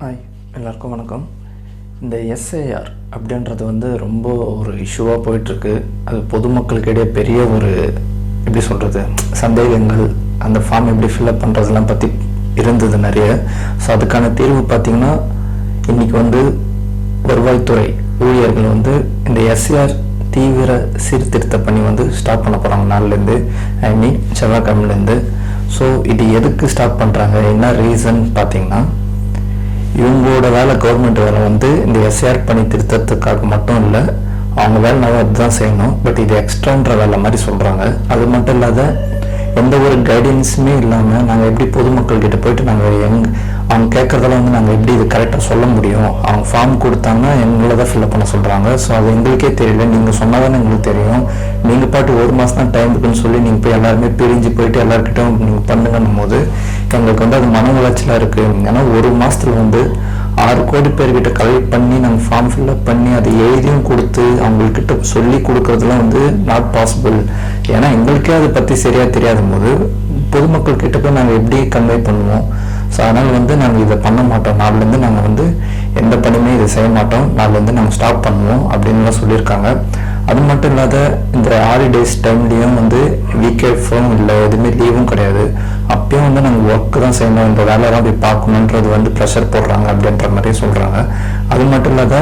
Hi எல்லாருக்கும் வணக்கம். இந்த எஸ்ஏஆர் அப்படின்றது வந்து ரொம்ப ஒரு இஷ்யூவாக போயிட்டுருக்கு. அது பொதுமக்களுக்கிடையே பெரிய ஒரு எப்படி சொல்கிறது சந்தேகங்கள் அந்த ஃபார்ம் எப்படி ஃபில்அப் பண்ணுறதுலாம் பற்றி இருந்தது நிறைய. ஸோ அதுக்கான தீர்வு பார்த்திங்கன்னா இன்றைக்கி வந்து வருவாய்த்துறை ஊழியர்கள் வந்து இந்த எஸ்ஏஆர் தீவிர சீர்திருத்த பணி வந்து ஸ்டார்ட் பண்ண போகிறாங்க நாள்லேருந்து ஐ மீன் செவ்வாய்க்கிழமைலேருந்து ஸோ இது எதுக்கு ஸ்டார்ட் பண்ணுறாங்க என்ன ரீசன் பார்த்திங்கன்னா இவங்களோட வேலை கவர்மெண்ட் வேலை வந்து இந்த எஸ்ஆர் பணி திருத்தத்துக்காக மட்டும் இல்லை அவங்க வேலை நல்லா அதுதான் செய்யணும். பட் இது எக்ஸ்ட்ரான்ற வேலை மாதிரி சொல்கிறாங்க அது மட்டும் இல்லாத எந்த ஒரு கைடன்ஸுமே இல்லாமல் நாங்கள் எப்படி பொதுமக்கள் கிட்ட போயிட்டு நாங்கள் எங் அவங்க கேட்குறதெல்லாம் வந்து நாங்கள் எப்படி இது கரெக்டாக சொல்ல முடியும்? அவங்க ஃபார்ம் கொடுத்தாங்கன்னா எங்களை தான் ஃபில்அப் பண்ண சொல்கிறாங்க ஸோ அது எங்களுக்கே தெரியல. நீங்கள் சொன்னால் தானே எங்களுக்கு தெரியும். நீங்கள் பாட்டு ஒரு மாதம் தான் டைம் இருக்குன்னு சொல்லி நீங்கள் போய் எல்லாருமே பிரிஞ்சு போயிட்டு எல்லாருக்கிட்டும் நீங்கள் பண்ணுங்கன்னும் போது எங்களுக்கு வந்து அது மன உளைச்சலாக இருக்குது ஏன்னா ஒரு மாதத்துல வந்து ஆறு கோடி பேர்கிட்ட கலெக்ட் பண்ணி நாங்கள் ஃபார்ம் ஃபில்அப் பண்ணி அதை எழுதியும் கொடுத்து அவங்கக்கிட்ட சொல்லி கொடுக்கறதுலாம் வந்து நாட் பாசிபிள் ஏன்னா எங்களுக்கே அதை பற்றி சரியாக தெரியாத போது பொதுமக்கள் கிட்ட போய் நாங்கள் எப்படி கன்வே பண்ணுவோம்? ஸோ அதனால் வந்து நாங்கள் இதை பண்ண மாட்டோம். நாளிலேருந்து நாங்கள் வந்து எந்த பணியுமே இதை செய்ய மாட்டோம். நாளிலேருந்து நாங்கள் ஸ்டாப் பண்ணுவோம் அப்படின்லாம் சொல்லியிருக்காங்க. அது மட்டும் இல்லாத இந்த ஹாலிடேஸ் டைம்லேயும் வந்து வீக்கெட்ஸும் இல்லை எதுவுமே லீவும் கிடையாது. அப்பயும் வந்து நாங்கள் ஒர்க்கு தான் செய்யணும் இந்த வேலையெல்லாம் போய் பார்க்கணுன்றது வந்து ப்ரெஷர் போடுறாங்க அப்படின்ற மாதிரி சொல்கிறாங்க அது மட்டும் இல்லாத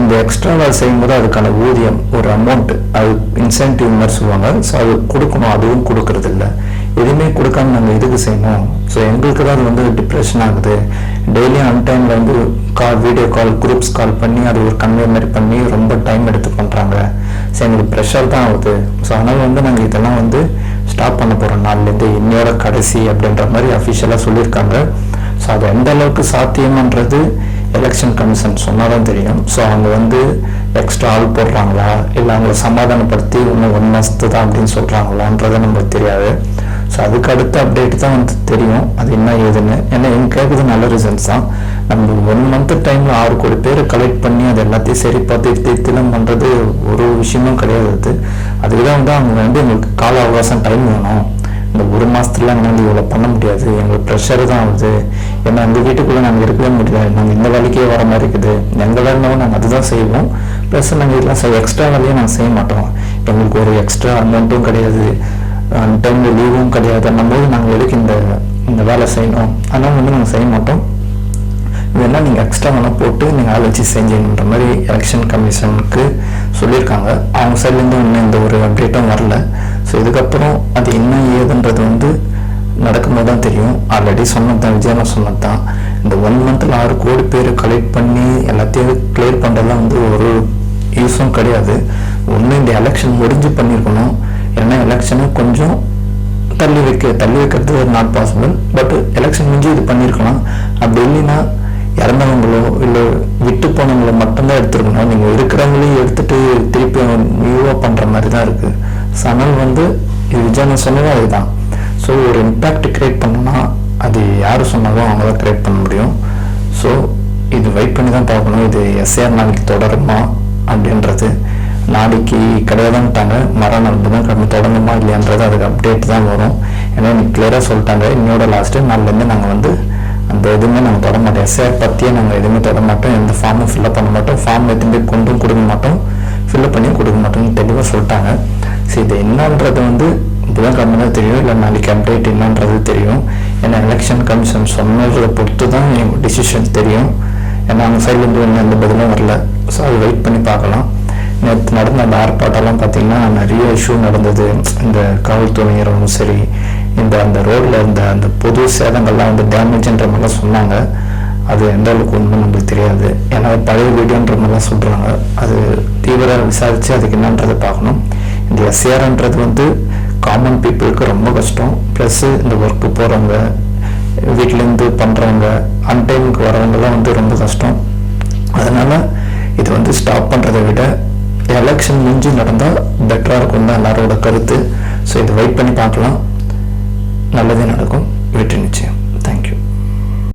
இந்த எக்ஸ்ட்ரா வேலை செய்யும்போது அதுக்கான ஊதியம் ஒரு அமௌண்ட் அது இன்சென்டிவ் மாதிரி சொல்லுவாங்க. ஸோ அது கொடுக்கணும் அதுவும் கொடுக்கறது இல்லை. எதுவுமே கொடுக்காம நாங்கள் இதுக்கு செய்யணும்? ஸோ எங்களுக்கு தான் அது வந்து டிப்ரெஷன் ஆகுது. டெய்லியும் அன் டைமில் வந்து கால் வீடியோ கால் குரூப்ஸ் கால் பண்ணி அது ஒரு கன்வே மாதிரி பண்ணி ரொம்ப டைம் எடுத்து பண்ணுறாங்க ஸோ எங்களுக்கு ப்ரெஷர் தான் ஆகுது. ஸோ அதனால் வந்து நாங்கள் இதெல்லாம் வந்து ஸ்டாப் பண்ண போகிற நாள்லேருந்து இன்னோட கடைசி அப்படின்ற மாதிரி அஃபிஷியலாக சொல்லியிருக்காங்க. ஸோ அது எந்த அளவுக்கு சாத்தியம்ன்றது எலெக்ஷன் கமிஷன் சொன்னால் தான் தெரியும். ஸோ அவங்க வந்து எக்ஸ்ட்ரா ஆள் போடுறாங்களா? இல்லை அவங்கள சமாதானப்படுத்தி இன்னும் ஒன் மாதத்து தான் அப்படின்னு சொல்கிறாங்களான்றது நம்மளுக்கு தெரியாது. ஸோ அதுக்கு அடுத்த அப்டேட் தான் வந்து தெரியும். அது என்ன ஏதுன்னு. ஏன்னா எங்க கேட்குறது நல்ல ரீசன்ஸ் தான். அந்த ஒன் மந்த் டைமில் ஆறு கோடி பேர் கலெக்ட் பண்ணி அது எல்லாத்தையும் சரி பார்த்து திருத்திலம் பண்ணுறது ஒரு விஷயமும் கிடையாது அது. அதுக்கு தான் வந்து அவங்க வந்து எங்களுக்கு கால அவகாசம் டைம் வேணும். இந்த ஒரு மாதத்துல எங்களால் இவ்வளோ பண்ண முடியாது. எங்களுக்கு ப்ரெஷர் தான் ஆகுது ஏன்னா அந்த வீட்டுக்குள்ளே நாங்கள் இருக்கவே முடியாது நாங்கள் இந்த வேலைக்கே வர மாதிரி இருக்குது. எங்கள் வேலைனாலும் நாங்கள் அதுதான் செய்வோம். ப்ளஸ் நாங்கள் இதெல்லாம் எக்ஸ்ட்ரா வேலையை நாங்கள் செய்ய மாட்டோம். எங்களுக்கு ஒரு எக்ஸ்ட்ரா அமௌண்ட்டும் கிடையாது. டைமில் லீவும் கிடையாது. போது நாங்கள் எதுக்கு இந்த இந்த வேலை செய்யணும்? அதனால் வந்து நாங்கள் செய்ய மாட்டோம். இதெல்லாம் நீங்கள் எக்ஸ்ட்ரா வேணால் போட்டு நீங்கள் ஆள் வச்சு செஞ்சுன்ற மாதிரி எலெக்ஷன் கமிஷனுக்கு சொல்லியிருக்காங்க. அவங்க சைட்லேருந்து இன்னும் எந்த ஒரு அப்டேட்டும் வரல. ஸோ இதுக்கப்புறம் அது என்ன ஏதுன்றது வந்து நடக்கும்போது தான் தெரியும். ஆல்ரெடி சொன்னது தான் விஜயனா சொன்னது தான். இந்த ஒன் மந்தில் ஆறு கோடி பேர் கலெக்ட் பண்ணி எல்லாத்தையும் கிளியர் பண்ணுறதுலாம் வந்து ஒரு யூஸும் கிடையாது. ஒன்று இந்த எலெக்ஷன் முடிஞ்சு பண்ணியிருக்கணும். ஏன்னா எலெக்ஷனும் கொஞ்சம் தள்ளி வைக்க தள்ளி வைக்கிறது ஒரு நாட் பாசிபிள் பட் எலெக்ஷன் முடிஞ்சு இது பண்ணியிருக்கலாம். அப்படி இல்லைன்னா இறந்தவங்களோ இல்லை விட்டு போனவங்களோ மட்டும்தான் எடுத்துருக்கணும். நீங்கள் இருக்கிறவங்களையும் எடுத்துட்டு திருப்பி நியூவாக பண்ணுற மாதிரி தான் இருக்குது ஸோ அதனால் வந்து இது விஜயன் சொன்னதே அதுதான். ஸோ ஒரு இம்பேக்ட் கிரியேட் பண்ணணும்னா அது யார் சொன்னாலும் அவங்க தான் கிரியேட் பண்ண முடியும். ஸோ இது வெயிட் பண்ணி தான் பார்க்கணும். இது எஸ்ஆர் நாளைக்கு தொடருமா அப்படின்றது. நாளைக்கு கிடையாதுன்ட்டாங்க. மறுநாள் புதன்கிழமை தொடங்குமா இல்லையான்றது அதுக்கு அப்டேட் தான் வரும். ஏன்னா இன்னைக்கு கிளியராக சொல்லிட்டாங்க. இன்னோட லாஸ்ட்டு நாள்லேருந்து நாங்கள் வந்து அந்த எதுவுமே நாங்கள் தொட மாட்டோம். எஸ்ஆர் பற்றியே நாங்கள் எதுவுமே தொட மாட்டோம். எந்த ஃபார்மும் ஃபில்அப் பண்ண மாட்டோம். ஃபார்ம் எதுவுமே கொண்டும் கொடுக்க மாட்டோம். ஃபில்அப் பண்ணியும் கொடுக்க மாட்டோம்னு தெளிவாக சொல்லிட்டாங்க. ஸோ இது என்னன்றது வந்து புதன்கிழமை தான் தெரியும். இல்லை நாளைக்கு அப்டேட் என்னன்றது தெரியும். ஏன்னா எலெக்ஷன் கமிஷன் சொன்னதை பொறுத்து தான் எங்கள் டிசிஷன் தெரியும். ஏன்னா அவங்க சைட்லேருந்து ஒன்றும் எந்த பதிலும் வரல. ஸோ அது வெயிட் பண்ணி பார்க்கலாம். நேற்று நடந்த அந்த ஆர்ப்பாட்டம்லாம் பார்த்தீங்கன்னா நிறைய இஷ்யூ நடந்தது. இந்த காவல்துறையினரும் சரி இந்த அந்த ரோடில் இருந்த அந்த பொது சேதங்கள்லாம் வந்து டேமேஜ்ன்ற மாதிரிலாம் சொன்னாங்க. அது எந்த அளவுக்கு உண்மை நம்மளுக்கு தெரியாது. ஏன்னா பழைய வீடியோன்ற மாதிரிலாம் சொல்கிறாங்க அது தீவிர விசாரித்து அதுக்கு என்னன்றதை பார்க்கணும். இந்த எஸ்ஏஆர்ன்றது வந்து காமன் பீப்புளுக்கு ரொம்ப கஷ்டம். ப்ளஸ்ஸு இந்த ஒர்க்கு போகிறவங்க வீட்டிலேருந்து பண்ணுறவங்க அன்டைமுக்கு வரவங்கலாம் வந்து ரொம்ப கஷ்டம். அதனால் இது வந்து ஸ்டாப் பண்ணுறதை விட எலெக்ஷன் முடிஞ்சு நடந்தால் பெட்டராக இருக்கும் தான் எல்லாரோட கருத்து. ஸோ இது வெயிட் பண்ணி பார்க்கலாம். நல்லதே நடக்கும். வெற்றி நிச்சயம்.